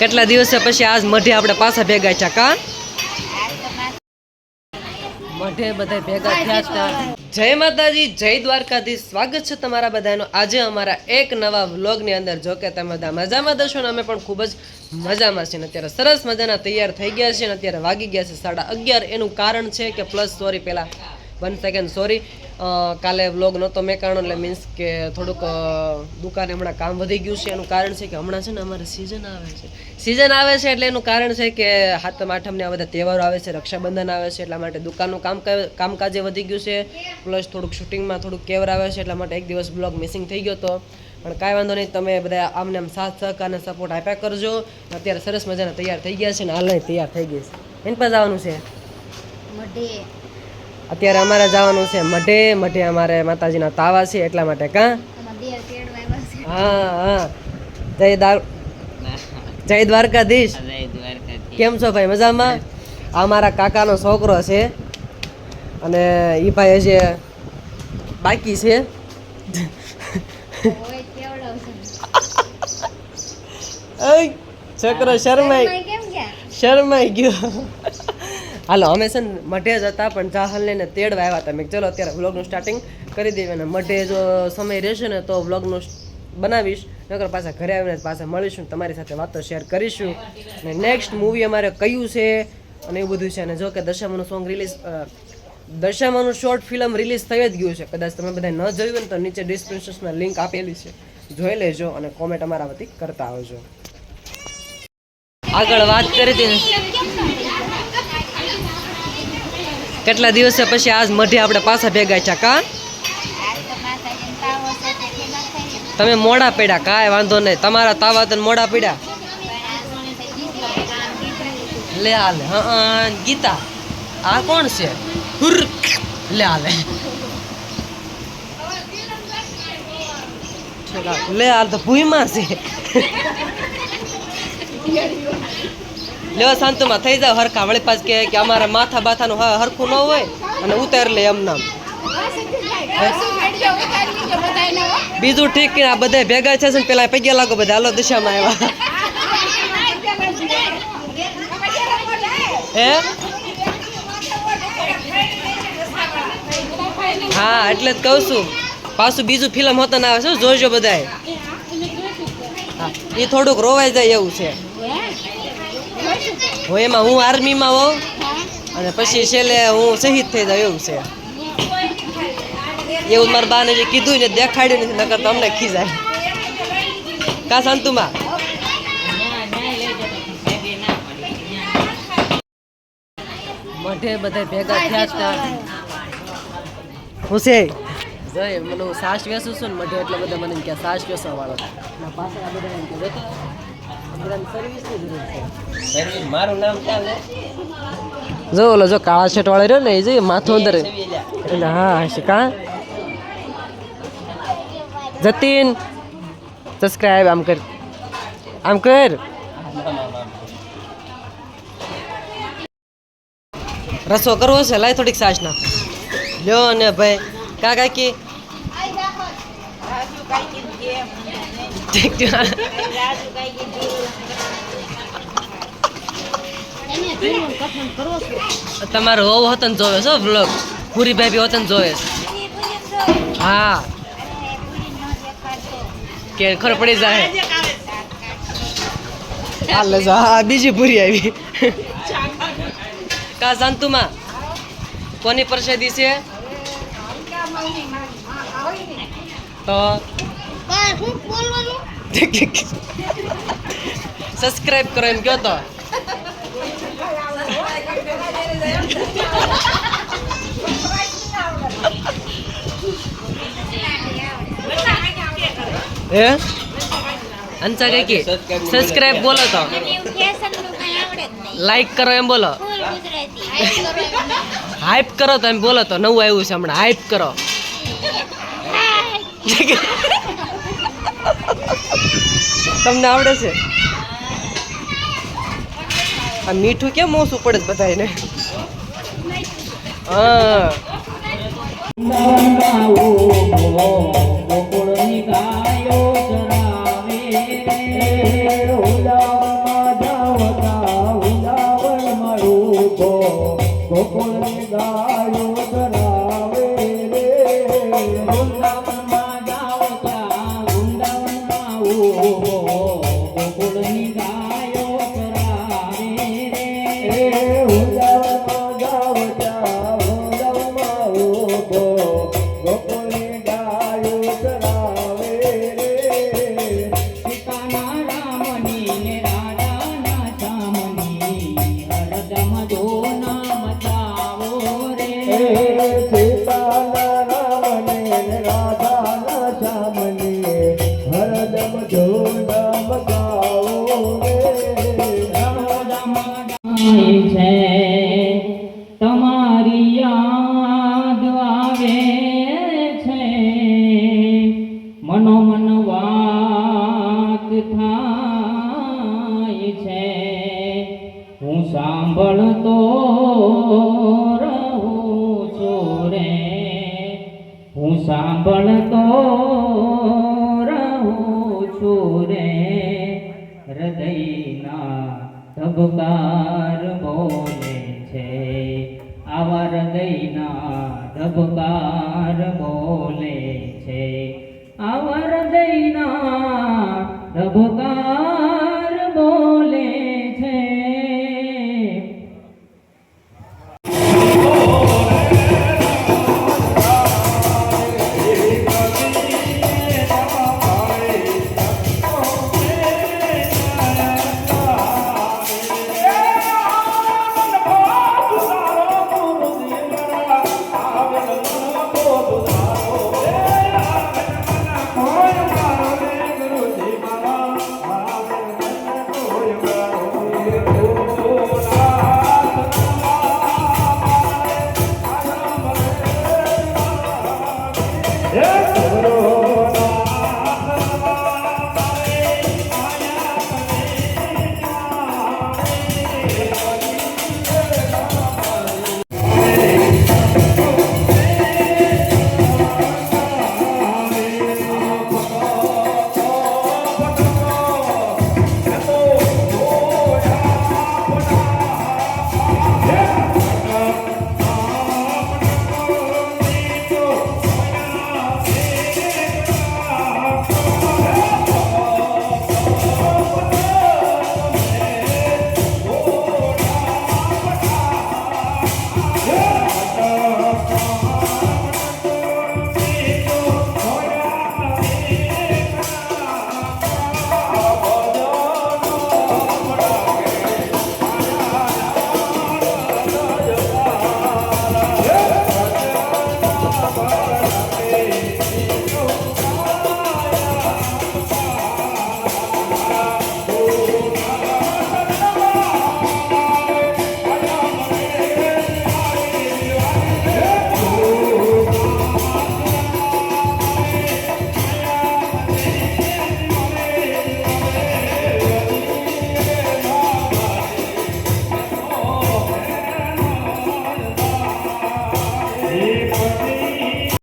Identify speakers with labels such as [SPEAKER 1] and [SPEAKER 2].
[SPEAKER 1] કેટલા દિવસે પછી આજ મઢે આપણે પાછા ભેગા છે કા? થયા છે જય માતાજી, જય દ્વારકાધીશ. સ્વાગત છે તમારા બધાનું. આજે અમારા એક નવા વ્લોગની અંદર. જો કે તમે બધા મજામાં દશો ને, અમે પણ ખૂબ જ મજામાં ને, અત્યારે સરસ મજાના તૈયાર થઈ ગયા છે અને અત્યારે વાગી ગયા છે સાડા અગિયાર. એનું કારણ છે કે પ્લસ સોરી પહેલાં વન સેકન્ડ સોરી કાલે વ્લોગ નહોતો મેં કારણ એટલે મીન્સ કે થોડુંક દુકાને હમણાં કામ વધી ગયું છે. એનું કારણ છે કે હમણાં છે ને અમારે સિઝન આવે છે. સિઝન આવે છે એટલે એનું કારણ છે કે હાથમ આઠમને આ બધા તહેવારો આવે છે, રક્ષાબંધન આવે છે, એટલા માટે દુકાનનું કામ કામકાજે વધી ગયું છે. પ્લસ થોડુંક શૂટિંગમાં થોડુંક કેવર આવે છે, એટલા માટે એક દિવસ બ્લોગ મિસિંગ થઈ ગયો હતો પણ કાંઈ વાંધો નહીં, તમે બધા આમને આમ સાથ, સહકાર અને સપોર્ટ આપ્યા કરજો. અત્યારે સરસ મજાના તૈયાર થઈ ગયા છે ને હાલ તૈયાર થઈ ગઈ છે. એને પર જવાનું છે? અત્યારે અમારે જવાનું છે મઢે. મઢે અમારે માતાજીના તાવા છે એટલા માટે કાં? હા હા. જય દ્વાર જય દ્વારકાધીશ. કેમ છો ભાઈ? મજામાં? આ મારા કાકાનો છોકરો છે. અને એ ભાઈ હજી બાકી છે.
[SPEAKER 2] ઓય
[SPEAKER 1] છોકરો શરમાઈ શરમાઈ ગયો. હાલો, અમે છે ને મઢે જ હતા, પણ જાહલને ને તેડવા આવ્યા હતા. મેં ચલો, અત્યારે વ્લોગનું સ્ટાર્ટિંગ કરી દઈએ અને મઢે જો સમય રહેશે ને તો વ્લોગનું બનાવીશ. નકર પાછા ઘરે આવીને પાછા મળીશું તમારી સાથે વાતો શેર કરીશું. અને નેક્સ્ટ મૂવી અમારે કયું છે અને એવું બધું છે. અને જો કે દશામાનું સોંગ રિલીઝ દશામાનું શોર્ટ ફિલ્મ રિલીઝ થઈ જ ગયું છે. કદાચ તમે બધા ન જોયું હોય ને તો નીચે ડિસ્ક્રિપ્શનમાં લિંક આપેલી છે. જોઈ લેજો અને કોમેન્ટ અમારા વતી કરતા આવજો. આગળ વાત કરી હતી ને કેટલા દિવસે પછી આજ મઢે આપણે પાછા ભેગા છે કા? તમે મોડા પડ્યા, કાંઈ વાંધો નહીં. તમારા તાવા તને મોડા પડ્યા?
[SPEAKER 2] આ
[SPEAKER 1] લે હાલે હા, ગીતા. આ કોણ છે? લે હાલે લે. હાલ તો ભૂઈમાં છે. લ્યો શાંતમાં થઈ જાવ હરખા વળી પાછ કે કે અમારા માથા બાથાનું હરખું ન હોય અને ઉતાર લે એમ નામ. બીજું ઠીક કે આ બધા ભેગા છે ને પેલા પૈયા લાગો બધા હાલો દિશામાં આવ્યા. હે? હા, એટલે જ કહું છું. પાછું બીજું ફિલ્મ હોતા ના આવે છે, જોજો બધાય. હા એ થોડુંક રોવાઈ જાય એવું છે. હું એમાં હું આર્મીમાં હોઉં અને પછી છેલ્લે હું શહીદ થઈ જાઉં એવું છે. એવું મારા બાને જે કીધું ને દેખાડ્યું નથી, નકર તો અમને ખીજાય. કા સંતુમાં? મઢે બધા ભેગા થયા હતા હું છે? જય, મને હું સાસ વેસું છું ને મઢે એટલે બધા મને કે સાસ વેસવા વાળો. પાછળ બધા એમ કે
[SPEAKER 3] મારું નામ ચાલે
[SPEAKER 1] જો ઓલો જો કાળા શર્ટ વાળો રહ્યો ને એ જોઈએ માથું અંદર એટલે હા હશે કા જતીન સબસ્ક્રાઇબ આમ કર આમ કર રસો કરવો છે લાય થોડીક સાસ નાખ લ્યો ને ભાઈ કા તમારો હોવ હતો ને જોવે છો વ્લોગ પૂરી ભાભી હોતો ને જોવે હા. કે ખર પડી જાય. હાલે હા, બીજી પૂરી આવી. કા શાંતુમાં કોની પ્રસાદી છે? તો સબસ્ક્રાઇબ કરો એમ કયો તો. હે? અંસા કઈ કે સબસ્ક્રાઇબ બોલો તો. લાઈક કરો એમ બોલો. હાઈપ કરો તો એમ બોલો તો. નવું આવ્યું છે હમણાં. હાઈપ કરો. તમને આવડે છે? આ મીઠું કેમ મોસ પડે બધા એને હા.
[SPEAKER 3] મનોમન વાત થાય છે. હું સાંભળતો રહું છું રે. હું સાંભળતો રહું છું રે. હૃદયના ધબકાર બોલે છે. આવા હૃદયના ધબકાર બોલે છે. આવા હૃદયના ધબકાર